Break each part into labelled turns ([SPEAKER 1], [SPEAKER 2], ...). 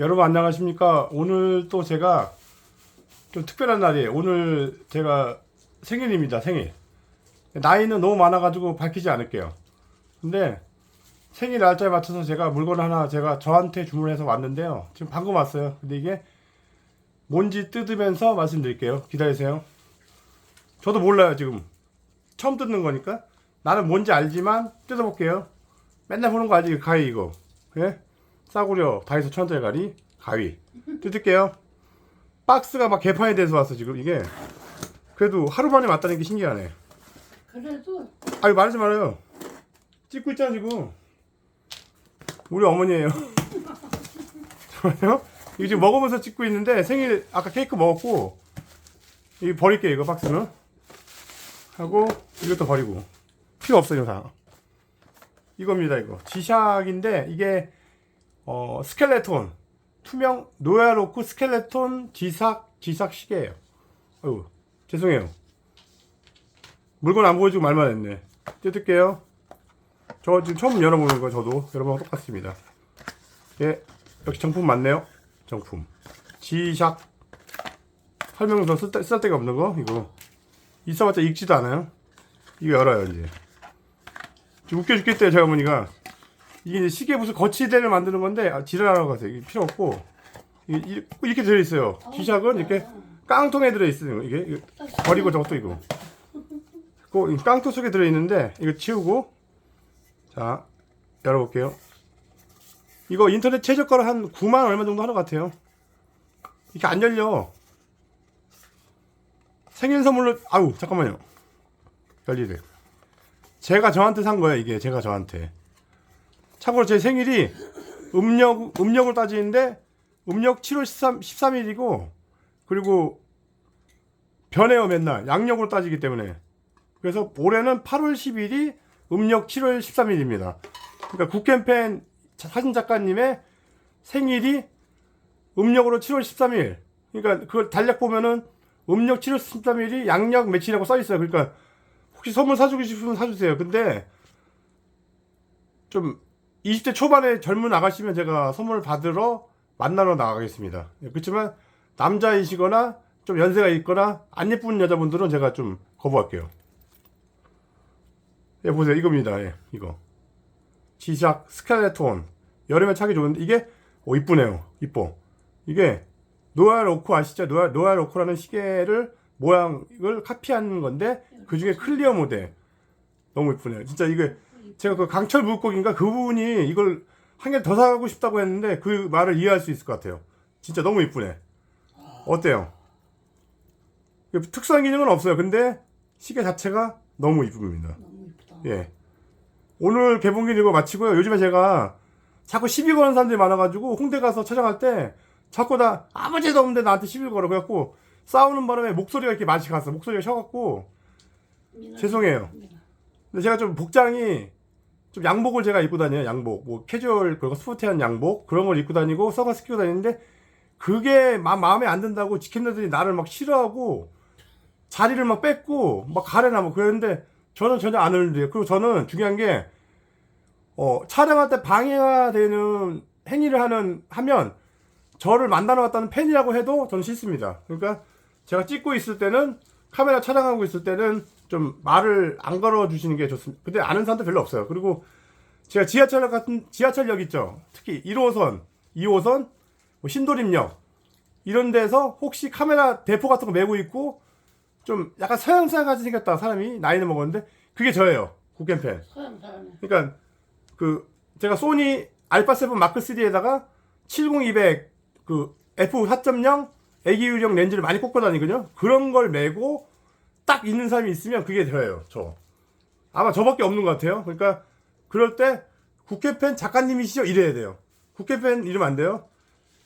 [SPEAKER 1] 여러분 안녕하십니까? 오늘 또 제가 좀 특별한 날이에요. 오늘 제가 생일입니다. 생일. 나이는 너무 많아 가지고 밝히지 않을게요. 근데 생일 날짜에 맞춰서 제가 물건 하나 제가 저한테 주문해서 왔는데요. 지금 방금 왔어요. 근데 이게 뭔지 뜯으면서 말씀드릴게요. 기다리세요. 저도 몰라요 지금. 처음 뜯는 거니까. 나는 뭔지 알지만 뜯어볼게요. 맨날 보는 거 알지? 가위 이거. 예? 싸구려 다이소 천절가리 가위. 뜯을게요. 박스가 막 개판이 돼서 왔어 지금. 이게 그래도 하루 만에 왔다는 게 신기하네.
[SPEAKER 2] 그래도
[SPEAKER 1] 아유 말하지 말아요. 찍고 있잖아 지금. 우리 어머니예요. 잠깐만요. 이거 지금 먹으면서 찍고 있는데 생일 아까 케이크 먹었고 이거 버릴게 이거 박스는. 하고 이것도 버리고. 필요 없어 이거 다. 이겁니다 이거. 지샥인데 이게 어 스켈레톤. 투명 노야로크 스켈레톤 지삭 지삭 시계예요. 어유 죄송해요. 물건 안 보여주고 말만 했네. 뜯을게요. 저 지금 처음 열어보는 거 저도. 여러분 똑같습니다. 예 역시 정품 맞네요. 정품. 지샥 설명서 쓸, 쓸 데가 없는 거 이거. 있어봤자 읽지도 않아요. 이거 열어요 이제. 웃겨 죽겠대요 저희 어머니가 이게 이제 시계 무슨 거치대를 만드는 건데 아, 가세요. 이게 필요 없고. 이게 이- 이렇게 들어 있어요. 지샥은 이렇게 깡통에 들어 있어요. 이게 이거 버리고 저것도 이거. 그 깡통 속에 들어 있는데 이거 치우고 자 열어볼게요. 이거 인터넷 최저가로 한 9만 얼마 정도 하는 것 같아요. 이렇게 안 열려. 생일 선물로 아우 잠깐만요. 열리래 제가 저한테 산 거예요 이게. 제가 저한테 참고로 제 생일이 음력 음력을 따지는데 음력 7월 13, 13일이고 그리고 변해요 맨날 양력으로 따지기 때문에 그래서 올해는 8월 10일이 음력 7월 13일입니다. 그러니까 국캠팬 자- 사진 작가님의 생일이 음력으로 7월 13일. 그러니까 그걸 달력 보면은 음력 7월 13일이 양력 며칠이라고 써 있어요. 그러니까 혹시 선물 사주고 싶으면 사주세요. 근데 좀 20대 초반에 젊은 아가씨면 제가 선물 받으러 만나러 나가겠습니다. 예, 그렇지만 남자이시거나 좀 연세가 있거나 안 예쁜 여자분들은 제가 좀 거부할게요. 예, 보세요. 이겁니다. 예, 이거. 지샥 스켈레톤. 여름에 차기 좋은데, 이게, 오, 이쁘네요. 이뻐. 이게, 노알 오코 아시죠? 노알, 노알 오코라는 시계를, 모양을 카피한 건데, 그 중에 클리어 모델. 너무 이쁘네요. 진짜 이게, 제가 그 강철 물고기인가 그분이 이걸 한 개 더 사고 싶다고 했는데, 그 말을 이해할 수 있을 것 같아요. 진짜 너무 이쁘네. 어때요? 특수한 기능은 없어요. 근데, 시계 자체가 너무 이쁩니다.
[SPEAKER 2] 너무 이쁘다.
[SPEAKER 1] 예. 오늘 개봉기 이거 마치고요. 요즘에 제가 자꾸 시비 거는 사람들이 많아가지고 홍대 가서 촬영할 때 자꾸 다 아무 죄도 없는데 나한테 시비 걸어. 그래갖고 싸우는 바람에 목소리가 이렇게 맛이 갔어. 목소리가 쉬어갖고. 죄송해요. 근데 제가 좀 복장이 좀 양복을 제가 입고 다녀요. 양복. 뭐 캐주얼 그리고 스포티한 양복 그런 걸 입고 다니고 선글라스 끼고 다니는데 그게 마, 마음에 안 든다고 지킨들이 나를 막 싫어하고 자리를 막 뺏고 막 가래나 뭐 그랬는데 저는 전혀 안 어울려요. 그리고 저는 중요한 게 어, 촬영할 때 방해가 되는 행위를 하는 하면 저를 만나러 왔다는 팬이라고 해도 저는 싫습니다. 그러니까 제가 찍고 있을 때는 카메라 촬영하고 있을 때는 좀 말을 안 걸어 주시는 게 좋습니다. 근데 아는 사람도 별로 없어요. 그리고 제가 지하철 같은 지하철역 있죠. 특히 1호선, 2호선, 뭐 신도림역 이런 데서 혹시 카메라 대포 같은 거 메고 있고 좀 약간 서양 사람 같이 생겼다 사람이 나이는 먹었는데 그게 저예요. 국겐팬.
[SPEAKER 2] 서양 사람이
[SPEAKER 1] 그러니까 그 제가 소니 알파 7 마크 3에다가 70200 그 f 4.0 애기 유령 렌즈를 많이 꽂고 다니거든요. 그런 걸 메고 딱 있는 사람이 있으면 그게 저예요. 저. 아마 저밖에 없는 것 같아요. 그러니까 그럴 때 국회팬 작가님이시죠? 이래야 돼요. 국회팬 이러면 안 돼요.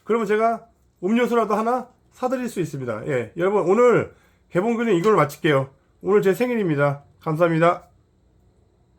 [SPEAKER 1] 그러면 제가 음료수라도 하나 사드릴 수 있습니다. 예, 여러분 오늘 개봉글은 이걸로 마칠게요. 오늘 제 생일입니다. 감사합니다.